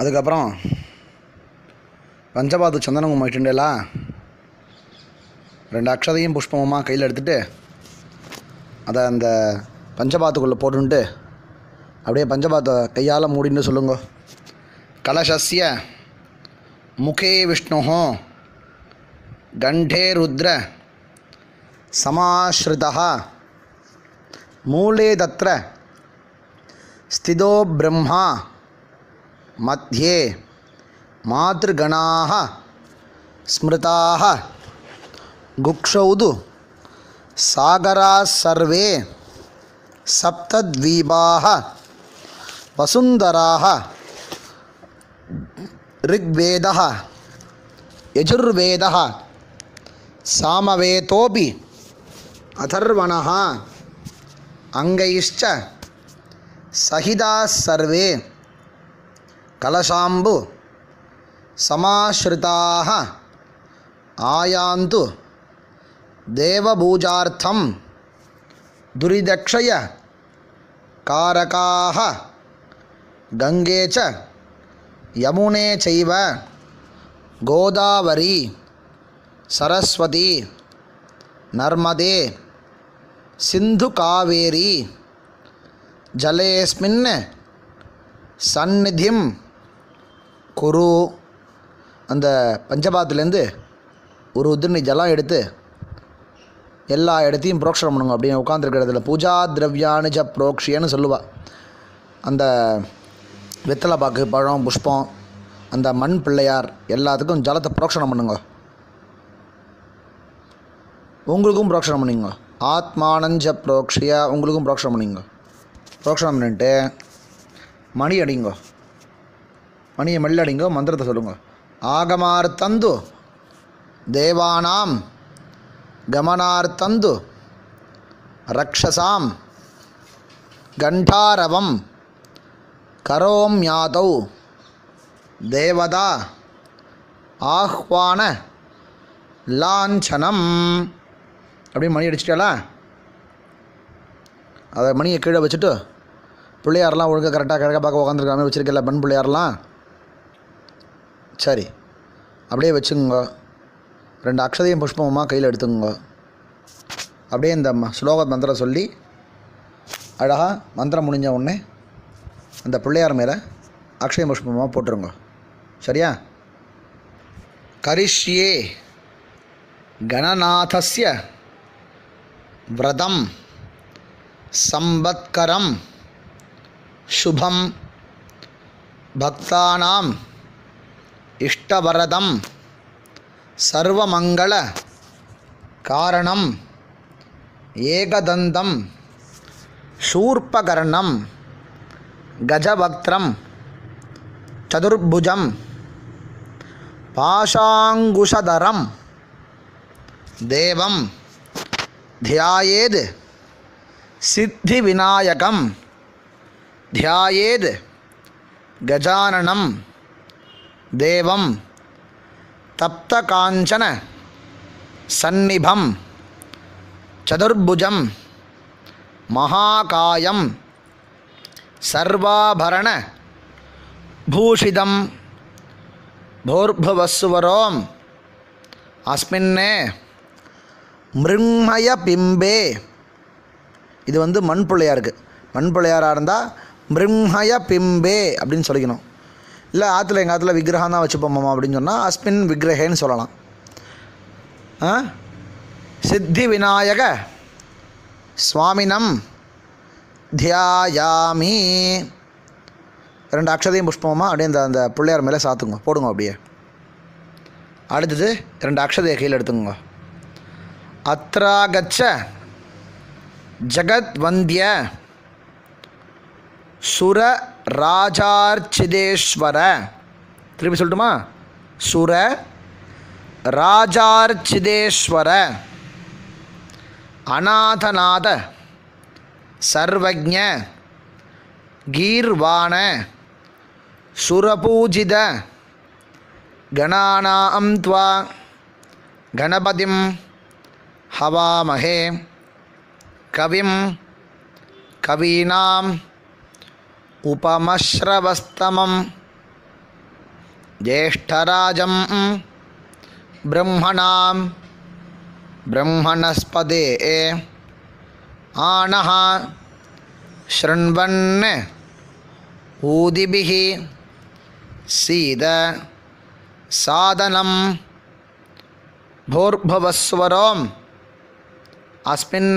அதுக்கப்புறம் பஞ்சபாத்து சந்தனம் இட்டுண்டேலா ரெண்டு அக்ஷதையும் புஷ்பமுமாக கையில் எடுத்துகிட்டு அதை அந்த பஞ்சபாத்துக்குள்ளே போட்டுன்ட்டு அப்படியே பஞ்சபாத்தை கையால் மூடின்னு சொல்லுங்க. கலசஸ்ய முகே விஷ்ணு கண்டே ருத்ர சமாஸ்ருதா மூலே தத்ர ஸ்திதோ பிரம்மா மத்தியே மாதృగணாக ஸ்மிருதாக குக்ஷௌது சாகரா சர்வே சப்தத்வீபாக வசுந்தராக ऋग्वेद यजुर्वेद सामवेतोपि अथर्वण अंगैश्च सहिता सर्वे கலசாம்பு சமாஸ்ருதாக ஆயாந்து தேவபூஜார்த்தம் துரிதக்ஷய காரகாக கங்கே ச யமுனே செய்வ கோதாவரி சரஸ்வதி நர்மதே சிந்து காவேரி ஜலேஸ்மின் சந்நிதிம் குரு அந்த பஞ்சபாத்துலேருந்து ஒரு உதிர்ணி ஜலம் எடுத்து எல்லா இடத்தையும் புரோக்ஷனம் பண்ணுங்க அப்படின்னு உட்காந்துருக்கிற இடத்துல. பூஜா திரவியானுஜ புரோக்ஷியன்னு சொல்லுவாள் அந்த வெத்தலை பாக்கு பழம் புஷ்பம் அந்த மண் பிள்ளையார் எல்லாத்துக்கும் ஜலத்தை புரோக்ஷனம் பண்ணுங்க. உங்களுக்கும் புரோக்ஷனம் பண்ணிங்க. ஆத்மானஞ்ச புரோக்ஷியா உங்களுக்கும் புரோக்ஷனம் பண்ணிங்க. புரோக்ஷனம் பண்ணிட்டு மணி அடிங்கோ. மணியை மெல்லடிங்கோ மந்திரத்தை சொல்லுங்க. ஆகமார்த்தந்து தேவானாம் கமனார்த்தந்து ரக்ஷசாம் கண்டாரவம் கரோம்யாதௌ தேவதா ஆஹ்வான லாஞ்சனம். அப்படின்னு மணி அடிச்சிட்டாளா அதை மணியை கீழே வச்சுட்டு பிள்ளையாரெலாம் ஒழுங்காக கரெக்டாக கிழக்க பார்க்க உட்காந்துருக்காம வச்சுருக்கல பெண் பிள்ளையாரெலாம் சரி அப்படியே வச்சுக்கோங்க. ரெண்டு அக்ஷதையும் புஷ்பமாக கையில் எடுத்துக்கோங்க. அப்படியே இந்த ம- ஸ்லோக மந்திரம் சொல்லி அழகாக மந்திரம் முடிஞ்ச உடனே அந்த பிள்ளையார் மேலே அக்ஷய புஷ்பமாக போட்டுருங்க. சரியா? கரிஷ்யே கணநாதஸ்ய விரதம் சம்பத்கரம் சுபம் பக்தானாம் இஷ்டவரதம் சர்வமங்கள காரணம் ஏகதந்தம் शूर्पकर्णं गजवक्त्रं चतुर्भुजं पाशाङ्कुशधरं देवं ध्यायेद् सिद्धिविनायकं ध्यायेद् गजाननं देवं तप्तकाञ्चन सन्निभं चतुर्भुजं மகாகாயம் சர்வாபரண பூஷிதம் போர்பவஸ்வரோம் அஸ்மின்னே மிருண்மய பிம்பே இது வந்து மண் பிள்ளையாருக்கு மண் பிள்ளையாராக இருந்தால் மிருண்மய பிம்பே அப்படின்னு சொல்லிக்கணும் இல்லை ஆற்றுல எங்கள் ஆற்றுல விக்கிரகம் தான் வச்சுப்போம்மா அப்படின்னு சொன்னால் அஸ்மின் விக்கிரகேன்னு சொல்லலாம். ஆ? சித்தி விநாயக சுவாமினம் தியாயாமி. ரெண்டு அக்ஷதையும் புஷ்பமாக அப்படியே இந்த அந்த பிள்ளையார் மேலே சாத்துங்க போடுங்க அப்படியே. அடுத்தது ரெண்டு அக்ஷதையை கையில் எடுத்துங்க அத்ராகச்ச ஜகத் வந்திய சுர ராஜார்ச்சிதேஸ்வர திருப்பி சொல்லட்டுமா? சுர ராஜார்ச்சிதேஸ்வர அநாதநாத சர்வஜ கீர்வாண சுரபூஜித கணானாம் த்வா. கணபதிம் ஹவாமகே கவிம் கவீனாம் उपमश्रवस्तम ज्येष्ठराज ब्रह्मण ब्रह्मणस्पद आन शृण्वन ऊदिभिः सीद सादनं भोर्भवस्वरम्। अस्मिन्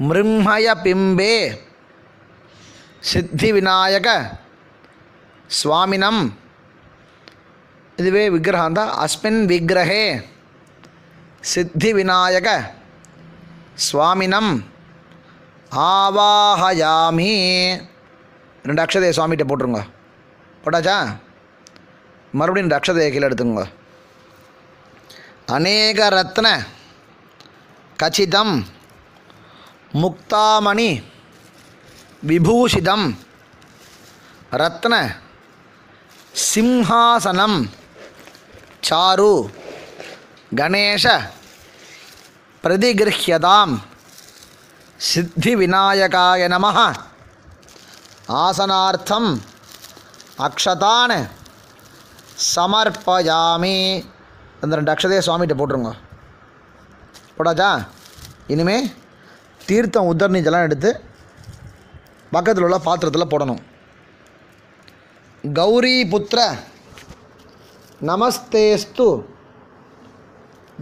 मृंहयपिम्बे சித்தி விநாயக சுவாமினம். இதுவே விக்கிரகம் தான் அஸ்மின் விக்கிரகே சித்தி விநாயக சுவாமினம். ஆவாஹயாமி ரெண்டு அக்ஷதையை சுவாமிகிட்ட போட்டுருங்க. போட்டாச்சா? மறுபடியும் ரெண்டு அக்ஷதையை கீழே எடுத்துங்க அநேக ரத்ன கச்சிதம். முக்தாமணி. விபூஷிதம் ரத்ன சிம்ஹாசனம் சாரு கணேஷ பிரதிகிருஹியதாம் சித்தி விநாயகாய நம ஆசனார்த்தம் அக்ஷதான் சமர்ப்பயாமி அந்த ரெண்டு அக்ஷதையை சுவாமிகிட்ட போட்டுருங்க. போட்டாச்சா? இனிமே தீர்த்தம் உத்தரணி எடுத்து பக்கத்தில் உள்ள பாத்திரத்தில் போடணும். கௌரி புத்திர நமஸ்தேஸ்து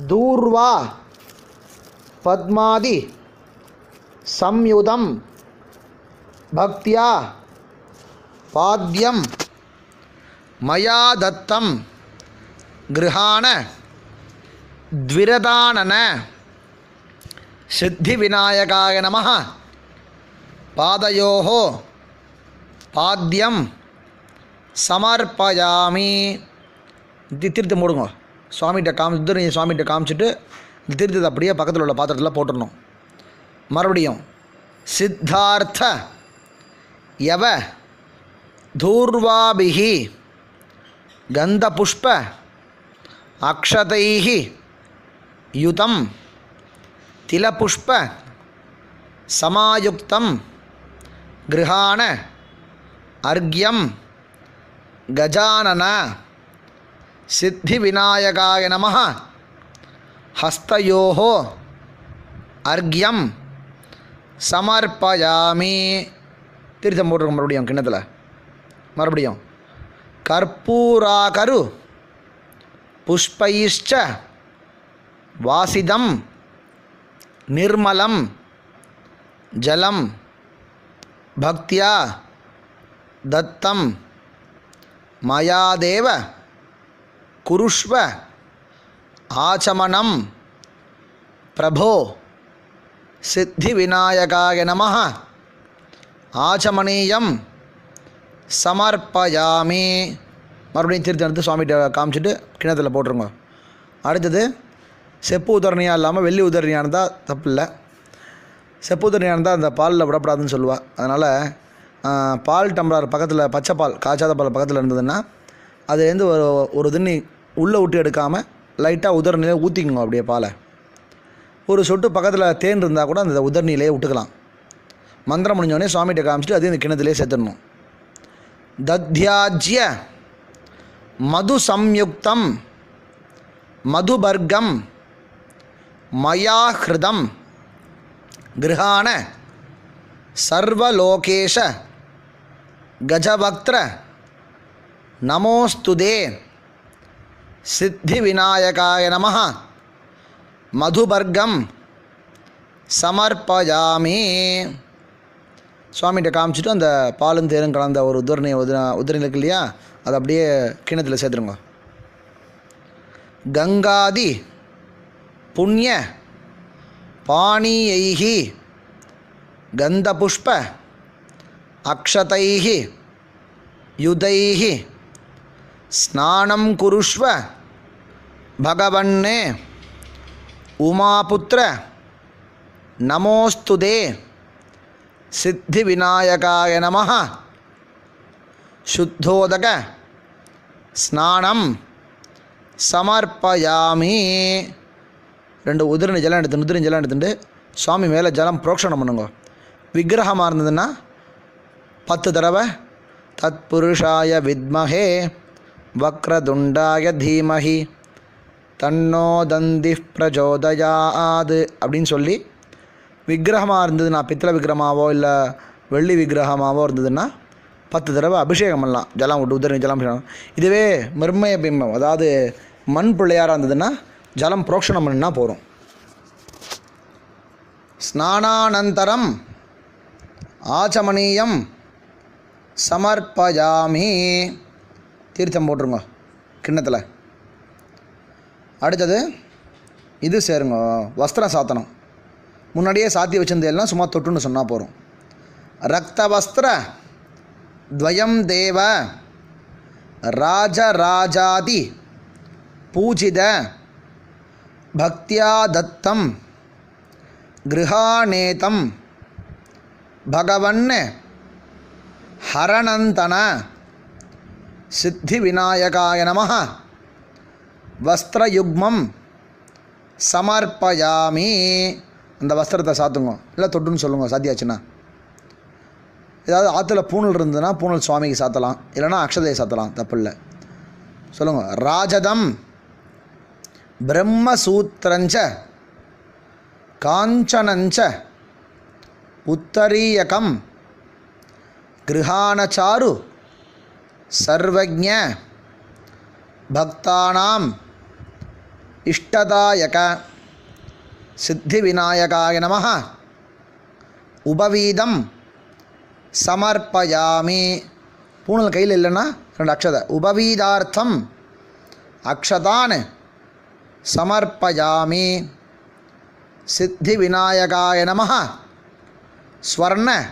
தூர்வா பத்மாதி சம்யுதம் பக்தியா பாத்தியம் மயா தத்தம் கிருஹாண த்விரதானன சித்திவிநாயகாய நமः பாதையோ பாத்தியம் சமர்ப்பயாமி. தி- மூடுங்க. சுவாமிகிட்ட காமி துர்னி சுவாமிகிட்ட காமிச்சிட்டு இந்த தீர்த்தத்தை அப்படியே பக்கத்தில் உள்ள பாத்திரத்தில் போட்டுடணும் மறுபடியும் சித்தார்த்த யவ தூர்வாபிகி கந்தபுஷ்ப அக்ஷதைः யுதம் திலபுஷ்ப சமாயுக்தம் கிருஹாண அர்க்யம் கஜானன சித்தி விநாயகாய நம ஹஸ்தயோः அர்க்யம் சமர்ப்பயாமி. திருத்தம் போட்டிருக்கோம் மறுபடியும் கிண்ணத்தில். மறுபடியும் கற்பூராகரு புஷ்பைஷ்ச வாசிதம் நிர்மலம் ஜலம் பக்தியா? தத்தம். மயாதேவ. குருஷ்வ. ஆச்சமனம் பிரபோ. சித்தி விநாயகாய நம ஆச்சமனீயம் சமர்ப்பயாமி. மறுபடியும் திருத்தி எடுத்து சுவாமிகிட்ட காமிச்சிட்டு கிணத்துல போட்டுருங்க. அடுத்தது செப்பு உதரணியாக இல்லாமல் வெள்ளி உதரணியாக இருந்தால் தப்பு இல்லை செப்பு தண்ணியாக இருந்தால் அந்த பாலில் விடப்படாதுன்னு சொல்லுவாள் அதனால் பால் டம்ளர் பக்கத்தில் பச்சை பால் காய்ச்சாத பால் பக்கத்தில் இருந்ததுன்னா அதுலேருந்து ஒரு ஒரு தண்ணி உள்ளே விட்டு எடுக்காமல் லைட்டாக உதரணியிலே ஊற்றிக்குங்க அப்படியே பாலை. ஒரு சொட்டு பக்கத்தில் தேன் இருந்தால் கூட அந்த உதரணியிலே விட்டுக்கலாம். மந்திரம் முடிஞ்சோடனே சுவாமிகிட்ட காமிச்சிட்டு அதையும் இந்த கிணத்துலேயே சேர்த்துடணும். தத்யாஜ்ய மது சம்யுக்தம் மதுபர்க்கம் மயாஹிருதம். கிரகான சர்வலோகேஷ கஜபக்திர நமோஸ்துதே சித்தி விநாயகாய நம மதுபர்க்கம் சமர்ப்பயாமி. சுவாமிகிட்ட காமிச்சிட்டு அந்த பாலும் தேரும் கலந்த ஒரு உதிரணி உதிர உதிரணி இருக்கு இல்லையா அதை அப்படியே கிணத்துல சேர்த்துருங்க. கங்காதி புண்ணிய पाणीयैः गन्धपुष्प अक्षतैः युधैः स्नानं कुरुष्व भगवन्ने उमापुत्र नमोऽस्तु दे सिद्धिविनायकाय नमः। शुद्धोदकस्नानं समर्पयामि। ரெண்டு உதிரின ஜலம் எடுத்து உதிரணி ஜலம் எடுத்துட்டு சுவாமி மேலே ஜலம் புரோக்ஷணம் பண்ணுங்க. விக்கிரகமாக இருந்ததுன்னா பத்து தடவை தத்புருஷாய வித்மஹே வக்ரதுண்டாய தீமஹி தன்னோ தந்தி பிரஜோதயாது அப்படின்னு சொல்லி விக்கிரகமாக இருந்ததுன்னா பித்தளை விக்கிரமாவோ இல்லை வெள்ளி விக்கிரகமாவோ இருந்ததுன்னா பத்து தடவை அபிஷேகம் பண்ணலாம். ஜலம் விட்டு உதிரி ஜலம் அபிஷேகம் இதுவே மிருமய பிம்பம் அதாவது மண் பிள்ளையாராக இருந்ததுன்னா ஜலம் புரோக்ஷணம் பண்ணினா போகிறோம் ஸ்நானானந்தரம் ஆச்சமணியம் சமர்ப்பயாமி. தீர்த்தம் போட்டுருங்க கிண்ணத்தில். அடுத்தது இது சேருங்க வஸ்திரம் சாத்தணும் முன்னாடியே சாத்தி வச்சிருந்தேல்லாம் சும்மா தொட்டுன்னு சொன்னால் போகிறோம் ரக்த வஸ்திர துவயம் தேவ ராஜராஜாதி பூஜித பக்தியா தத்தம் கிருஹாநேதம் பகவன் ஹரணந்தன சித்தி விநாயகாய நம வஸ்திரயுக்மம் சமர்ப்பயாமி. அந்த வஸ்திரத்தை சாத்துங்க. இல்லை தொட்டுன்னு சொல்லுங்க சாத்தியாச்சுன்னா. ஏதாவது ஆற்றுல பூணல் இருந்ததுன்னா பூணல் சுவாமிக்கு சாத்தலாம். இல்லைன்னா அக்ஷதையை சாத்தலாம். தப்பு இல்லை சொல்லுங்கள் ராஜதம். பிரம்மசூத்திரஞ்ச காஞ்சனஞ்ச உத்தரீயகம் கிருஹானச்சாரு சர்வஜ பக்தானாம் இஷ்டதாயக சித்தி விநாயகாய நம உபவீதம் சமர்ப்பயாமி பூணல் கையில் இல்லைன்னா ரெண்டு அக்ஷத. உபவீதார்த்தம் அக்ஷதான் சமர்ப்பயாமி. சித்தி விநாயகாய நம ஸ்வர்ண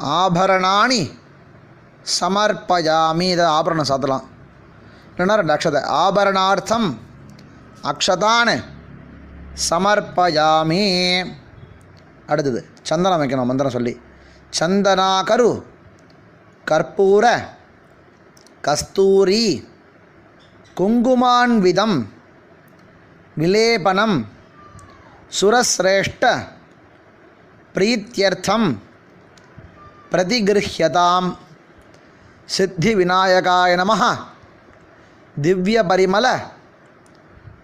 ஆபரணாணி. சமர்ப்பயாமி. இதை ஆபரணம் சாத்தலாம். இல்லைன்னா ரெண்டு அக்ஷதை. ஆபரணார்த்தம். அக்ஷதான். சமர்ப்பயாமி. அடுத்தது சந்தனம் வைக்கணும் மந்திரம் சொல்லி. சந்தனாகரு. கற்பூர. கஸ்தூரி. குங்குமான்விதம் विलेपन सुरश्रेष्ठ प्रीत्यर्थं प्रतिगृह्यतां सिद्धिविनायकाय नमः। दिव्यपरिमल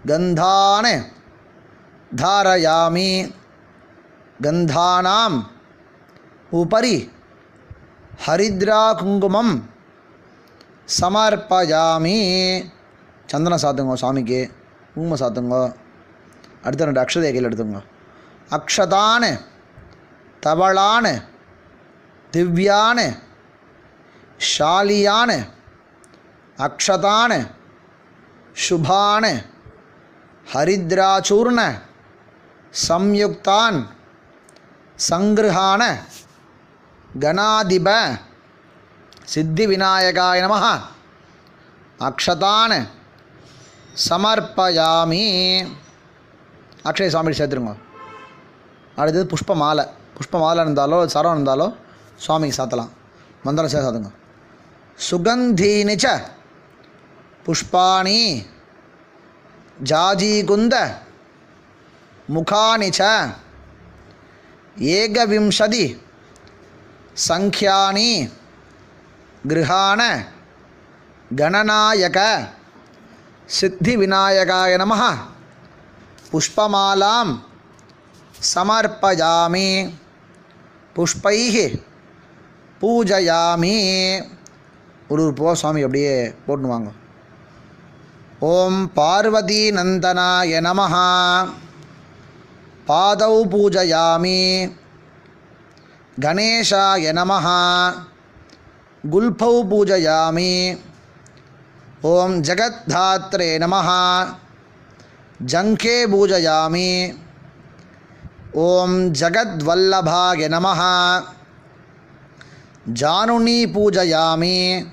गन्धान् धारयामि। गन्धानाम् उपरि हरिद्राकुङ्कुमं समर्पयामी। चंदन साधुंगो स्वामी के குங்குமம் சாத்துங்க. அடுத்த ரெண்டு அக்ஷதையை கையில் எடுத்துங்க அக்ஷதான தவளான திவ்யான ஷாலியான அக்ஷதான சுபான ஹரித்ராச்சூர்ண சம்யுக்தான் சங்கிருஹான கணாதிப சித்தி விநாயகாய நம அக்ஷதான சமர்ப்பயாமி. அக்ஷய சுவாமி சேர்த்துருங்க. அடுத்தது புஷ்ப மாலை புஷ்ப மாலை இருந்தாலோ சரம் இருந்தாலோ சுவாமிக்கு சாத்தலாம். மந்திரம் சேர்த்து சாத்துங்க சுகந்தீனி புஷ்பாணி ஜாஜீகுந்த முகானி ஏகவிம்சதி சங்கியானி கிருஹான கணநாயக சித்தி விநாயகாய நம புஷ்பமாலாம் சமர்ப்பயாமி. புஷ்பை பூஜையாமி. ஒரு ஒரு பூவா சுவாமி அப்படியே போட்டுன்னு வாங்க ஓம் பார்வதி நந்தனாய நம பாதௌ பூஜையாமி. கணேஷாய நம குல்பௌ பூஜையாமி. ॐ जगद्धात्रे नमः। जङ्खे पूजयामि। ॐ जगद्वल्लभाय नमः। जानुनी पूजयामि।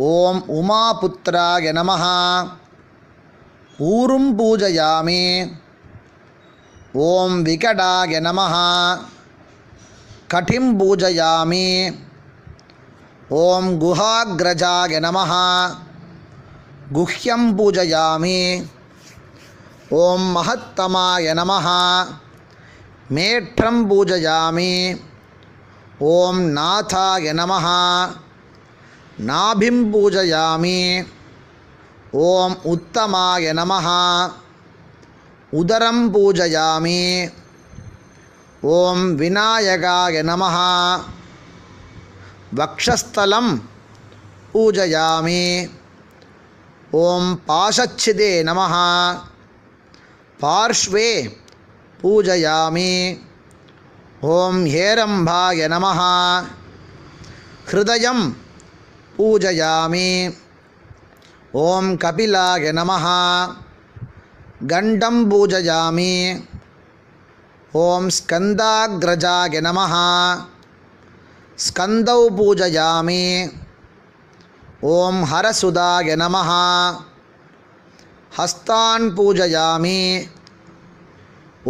ॐ उमापुत्राय नमः। ऊरुं पूजयामि। ॐ विकटाय नमः। कटिं पूजयामि। ओम गुहाग्रजाय नम। गुह्यम पूजयामि। ओम महत्तमाय नम। मेठ्रम पूजयामि। ओम नाथाय नम। नाभिं पूजयामि। ओम उत्तमाय नम। उदरम पूजयामि। ओम विनायकाय नमः। வக்ஷஸ்தலம் பூஜயாமி ஓம் பாசச்சிதே நமः பார்ஷ்வே பூஜயாமி ஓம் ஹேரம்பாய நமः ஹிருதயம் பூஜயாமி ஓம் கபிலாய நமः கண்டம் பூஜயாமி ஓம் ஸ்கந்தாக்ரஜாய நமः ஸ்கந்தௌ பூஜயாமி ஓம் ஹரசுதாய நமः ஹஸ்தான் பூஜயாமி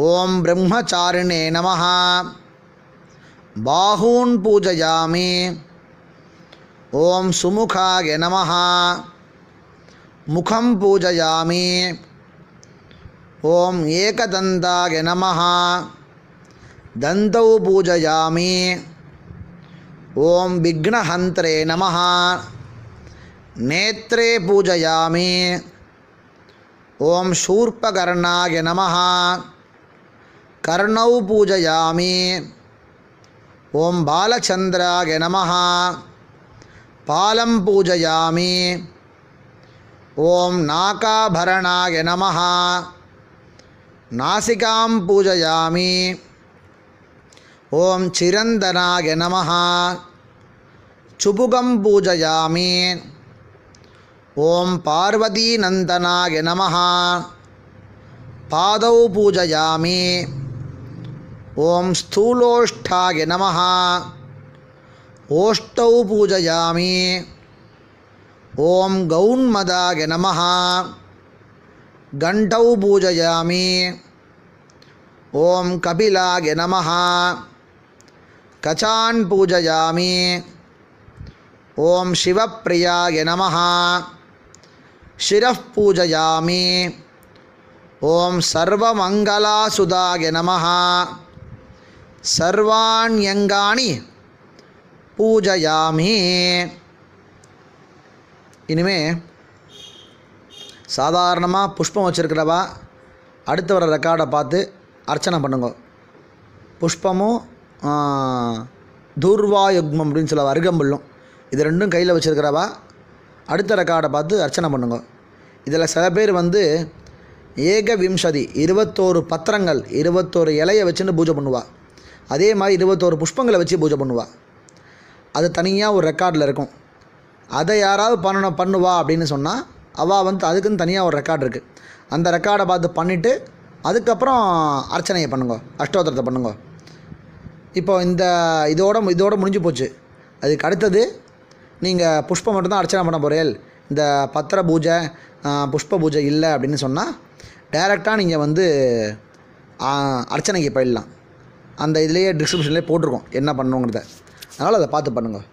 ஓம் பிரம்மச்சாரிணே நமः பாகூன் பூஜயாமி ஓம் சுமுகாய நமः முகம் பூஜயாமி ஓம் ஏகதந்தாய நமः தந்தௌ பூஜயாமி ओम विघ्नहंत्रे नम। नेत्रे पूजयामि। ओम शूर्पकर्णाय नम। कर्ण पूजयामि। ओम बालचंद्राय नम। पालं पूजयामि। ओम नाकाभरणाय नम। नासिकां पूजयामि। ओम चिरंदनाय नम। चुभुगम पूजयामी। ओम पार्वती नंदनाय नम। पाद पूजयामी। ओम स्थूलोष्ठाय नम। ओष्ट पूजयामी। ओम गौन्मदाय नम। घंट पूजयामी। ओम कपिलाय नमः। கச்சான் பூஜயாமி. ஓம் சிவப்பிரியாய நம சிரப் பூஜயாமி. ஓம் சர்வமங்கலாசுதாய நம சர்வாண்யங்காணி பூஜயாமி. இனிமே சாதாரணமாக புஷ்பம் வச்சுருக்கிறவா அடுத்து வர ரெக்கார்டை பார்த்து அர்ச்சனை பண்ணுங்க. புஷ்பமும் ஆ, தூர்வாயுக்மம் அப்படின்னு சொல்ல அருகம்புல்லும் இது ரெண்டும் கையில் வச்சுருக்கிறவா? அடுத்த ரெக்கார்டை பார்த்து அர்ச்சனை பண்ணுங்க. இதில் சில பேர் வந்து ஏக விம்சதி இருபத்தோரு பத்திரங்கள் இருபத்தோரு இலையை வச்சுன்னு பூஜை பண்ணுவா. அதே மாதிரி இருபத்தோரு புஷ்பங்களை வச்சு பூஜை பண்ணுவா. அது தனியாக ஒரு ரெக்கார்டில் இருக்கும். அதை யாராவது பண்ணணும் பண்ணுவா அப்படின்னு சொன்னால் அவள் வந்து அதுக்குன்னு தனியாக ஒரு ரெக்கார்டு இருக்குது அந்த ரெக்கார்டை பார்த்து பண்ணிவிட்டு அதுக்கப்புறம் அர்ச்சனையை பண்ணுங்க அஷ்டோத்திரத்தை பண்ணுங்க. இப்போ இந்த இதோட இதோட முடிஞ்சு போச்சு. அதுக்கு அடுத்தது நீங்கள் புஷ்பம் மட்டும்தான் அர்ச்சனை பண்ண போகிறேன் இந்த பத்திர பூஜை புஷ்ப பூஜை இல்லை அப்படின்னு சொன்னால் டைரெக்டாக நீங்கள் வந்து அர்ச்சனைக்கு போயிடலாம். அந்த இதுலேயே டிஸ்கிரிப்ஷன்லேயே போட்டிருக்கோம். என்ன பண்ணணுங்கிறத அதனால் அதை பார்த்து பண்ணுங்கள்